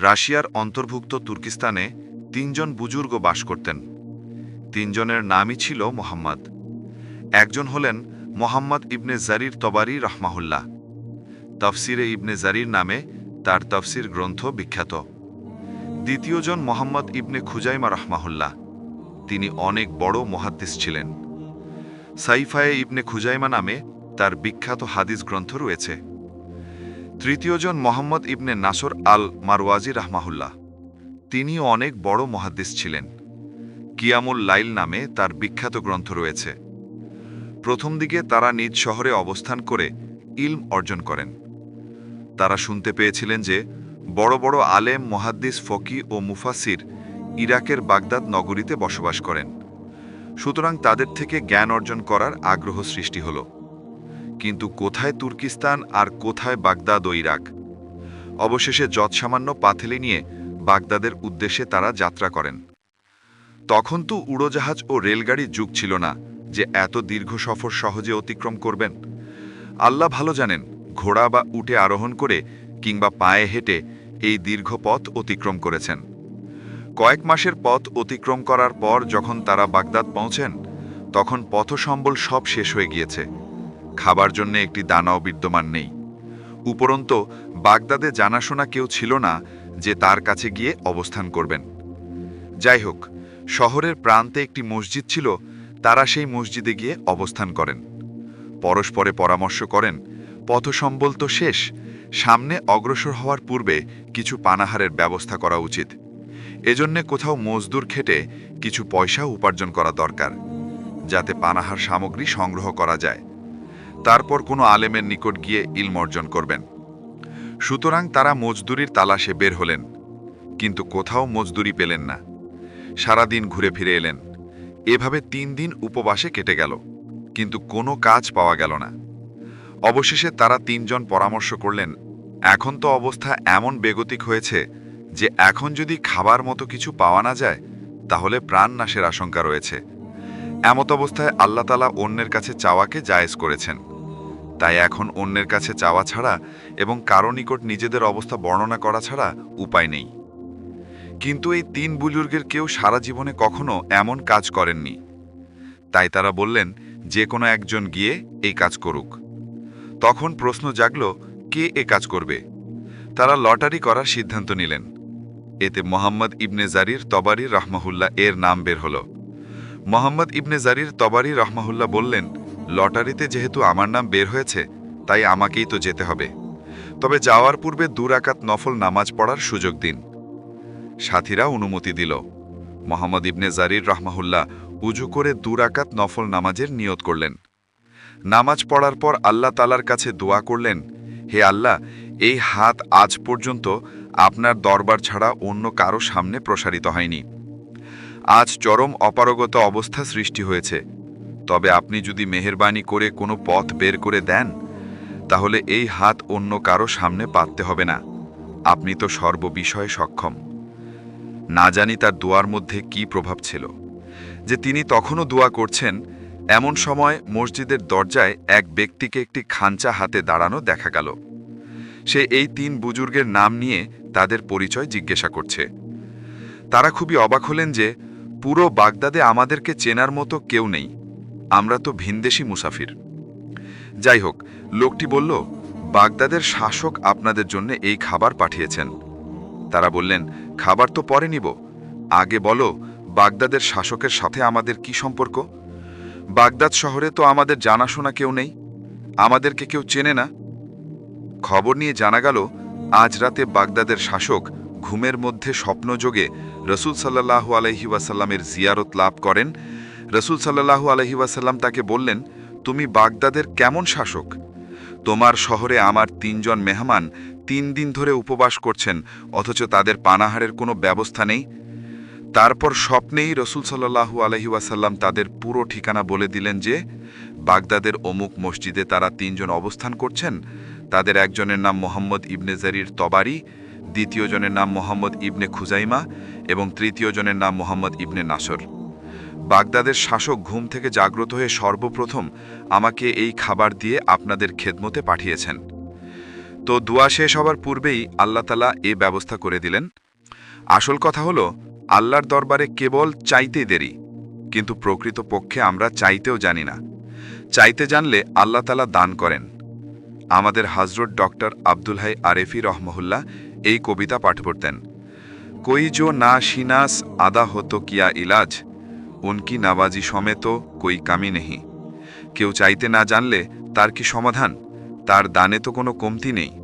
রাশিয়ার অন্তর্ভুক্ত তুর্কিস্তানে তিনজন বুজুর্গ বাস করতেন। তিনজনের নামই ছিল মোহাম্মদ। একজন হলেন মোহাম্মদ ইবনে জারির তবারি রহমাহুল্লাহ। তফসিরে ইবনে জারির নামে তার তফসির গ্রন্থ বিখ্যাত। দ্বিতীয়জন মোহাম্মদ ইবনে খুজাইমা রহমাহুল্লাহ। তিনি অনেক বড় মহাদ্দিস ছিলেন। সাইফায়ে ইবনে খুজাইমা নামে তার বিখ্যাত হাদিস গ্রন্থ রয়েছে। তৃতীয়জন মোহাম্মদ ইবনে নাসর আল মারওয়াজি রাহমাহুল্লাহ। তিনিও অনেক বড় মহাদ্দিস ছিলেন। কিয়ামুল লাইল নামে তার বিখ্যাত গ্রন্থ রয়েছে। প্রথম দিকে তারা নিজ শহরে অবস্থান করে ইলম অর্জন করেন। তারা শুনতে পেয়েছিলেন যে বড় বড় আলেম, মহাদ্দিস, ফকি ও মুফাসির ইরাকের বাগদাদ নগরীতে বসবাস করেন। সুতরাং তাদের থেকে জ্ঞান অর্জন করার আগ্রহ সৃষ্টি হল। কিন্তু কোথায় তুর্কিস্তান আর কোথায় বাগদাদ ও ইরাক? অবশেষে যৎসামান্য পাথেলি নিয়ে বাগদাদের উদ্দেশ্যে তারা যাত্রা করেন। তখন তো উড়োজাহাজ ও রেলগাড়ির যুগ ছিল না যে এত দীর্ঘ সফর সহজে অতিক্রম করবেন। আল্লাহ ভালো জানেন, ঘোড়া বা উটে আরোহণ করে কিংবা পায়ে হেঁটে এই দীর্ঘ পথ অতিক্রম করেছেন। কয়েক মাসের পথ অতিক্রম করার পর যখন তারা বাগদাদ পৌঁছেন, তখন পথসম্বল সব শেষ হয়ে গিয়েছে। খাবার জন্য একটি দানাও বিদ্যমান নেই। উপরন্ত, বাগদাদে জানাশোনা কেউ ছিল না যে তার কাছে গিয়ে অবস্থান করবেন। যাই হোক শহরের প্রান্তে একটি মসজিদ ছিল, তারা সেই মসজিদে গিয়ে অবস্থান করেন। পরস্পরে পরামর্শ করেন, পথসম্বল তো শেষ, সামনে অগ্রসর হওয়ার পূর্বে কিছু পানাহারের ব্যবস্থা করা উচিত। এজন্যে কোথাও মজদুর খেটে কিছু পয়সা উপার্জন করা দরকার, যাতে পানাহার সামগ্রী সংগ্রহ করা যায়। তারপর কোনো আলেমের নিকট গিয়ে ইলম অর্জন করবেন। সুতরাং তারা মজদুরির তালাশে বের হলেন, কিন্তু কোথাও মজদুরি পেলেন না। সারাদিন ঘুরে ফিরে এলেন। এভাবে তিন দিন উপবাসে কেটে গেল, কিন্তু কোনো কাজ পাওয়া গেল না। অবশেষে তারা তিনজন পরামর্শ করলেন, এখন তো অবস্থা এমন বেগতিক হয়েছে যে এখন যদি খাবার মতো কিছু পাওয়া না যায়, তাহলে প্রাণ নাশের আশঙ্কা রয়েছে। এমত অবস্থায় আল্লাহ তালা অন্যের কাছে চাওয়াকে জায়েজ করেছেন। তাই এখন অন্যের কাছে চাওয়া ছাড়া এবং কারও নিকট নিজেদের অবস্থা বর্ণনা করা ছাড়া উপায় নেই। কিন্তু এই তিন বুজুর্গের কেউ সারা জীবনে কখনো এমন কাজ করেননি। তাই তারা বললেন, যে কোনো একজন গিয়ে এই কাজ করুক। তখন প্রশ্ন জাগল, কে এ কাজ করবে? তারা লটারি করার সিদ্ধান্ত নিলেন। এতে মোহাম্মদ ইবনে জারির তবারি রহমাহুল্লাহ এর নাম বের হল। মোহাম্মদ ইবনে জারির তবারি রহমাহুল্লাহ বললেন লটারিতে যেহেতু আমার নাম বের হয়েছে, তাই আমাকেই তো যেতে হবে। তবে যাওয়ার পূর্বে দুরাকাত নফল নামাজ পড়ার সুযোগ দিন। সাথীরা অনুমতি দিল। মোহাম্মদ ইবনে জারির রহমাহুল্লাহ উজু করে দুরাকাত নফল নামাজের নিয়ত করলেন। নামাজ পড়ার পর আল্লাহ তালার কাছে দোয়া করলেন, হে আল্লাহ, এই হাত আজ পর্যন্ত আপনার দরবার ছাড়া অন্য কারও সামনে প্রসারিত হয়নি। আজ চরম অপারগত অবস্থা সৃষ্টি হয়েছে। তবে আপনি যদি মেহেরবানি করে কোনো পথ বের করে দেন, তাহলে এই হাত অন্য কারও সামনে পাততে হবে না। আপনি তো সর্ববিষয়ে সক্ষম। না জানি তার দোয়ার মধ্যে কি প্রভাব ছিল। যে তিনি তখনও দোয়া করছেন, এমন সময় মসজিদের দরজায় এক ব্যক্তিকে একটি খাঞ্চা হাতে দাঁড়ানো দেখা গেল। সে এই তিন বুজুর্গের নাম নিয়ে তাদের পরিচয় জিজ্ঞাসা করছে। তারা খুবই অবাক হলেন যে পুরো বাগদাদে আমাদেরকে চেনার মতো কেউ নেই। আমরা তো ভিনদেশি মুসাফির। যাই হোক লোকটি বলল, বাগদাদের শাসক আপনাদের জন্য এই খাবার পাঠিয়েছেন। তারা বললেন, খাবার তো পরে নিব। আগে বলো, বাগদাদের শাসকের সাথে আমাদের কি সম্পর্ক? বাগদাদ শহরে তো আমাদের জানাশোনা কেউ নেই। আমাদেরকে কেউ চেনে না। খবর নিয়ে জানা গেল, আজ রাতে বাগদাদের শাসক ঘুমের মধ্যে স্বপ্নযোগে রসুল সাল্লাহু আলহি ওয়াসাল্লামের জিয়ারত লাভ করেন রসুল সাল্লাহু আলহি ওয়াসাল্লাম তাকে বললেন, তুমি বাগদাদের কেমন শাসক? তোমার শহরে আমার তিনজন মেহমান তিন দিন ধরে উপবাস করছেন, অথচ তাদের পানাহারের কোনো ব্যবস্থা নেই? তারপর স্বপ্নেই রসুল সাল্লাহু আলহি ওয়াসাল্লাম তাদের পুরো ঠিকানা বলে দিলেন যে, বাগদাদের অমুক মসজিদে তারা তিনজন অবস্থান করছেন। তাদের একজনের নাম মোহাম্মদ ইবনে জারির তবারি, দ্বিতীয় জনের নাম মোহাম্মদ ইবনে খুজাইমা এবং তৃতীয় জনের নাম মোহাম্মদ ইবনে নাসর। বাগদাদের শাসক ঘুম থেকে জাগ্রত হয়ে সর্বপ্রথম আমাকে এই খাবার দিয়ে আপনাদের খেদমতে পাঠিয়েছেন। তো দোয়া শেষ হবার পূর্বেই আল্লাহ তালা এ ব্যবস্থা করে দিলেন। আসল কথা হলো, আল্লাহর দরবারে কেবল চাইতেই দেরি, কিন্তু প্রকৃত পক্ষে আমরা চাইতেও জানি না। চাইতে জানলে আল্লাহ তালা দান করেন। আমাদের হজরত ডক্টর আব্দুল হাই আরেফি রহমহুল্লাহ এই কবিতা পাঠ করতেন কই জো না শিনাস আদা হতো কিয়া ইলাজ উনকি নাবাজি সমেত কই কামি নেহি। কেউ চাইতে না জানলে তার কি সমাধান? তার দানে তো কোনো কমতি নেই।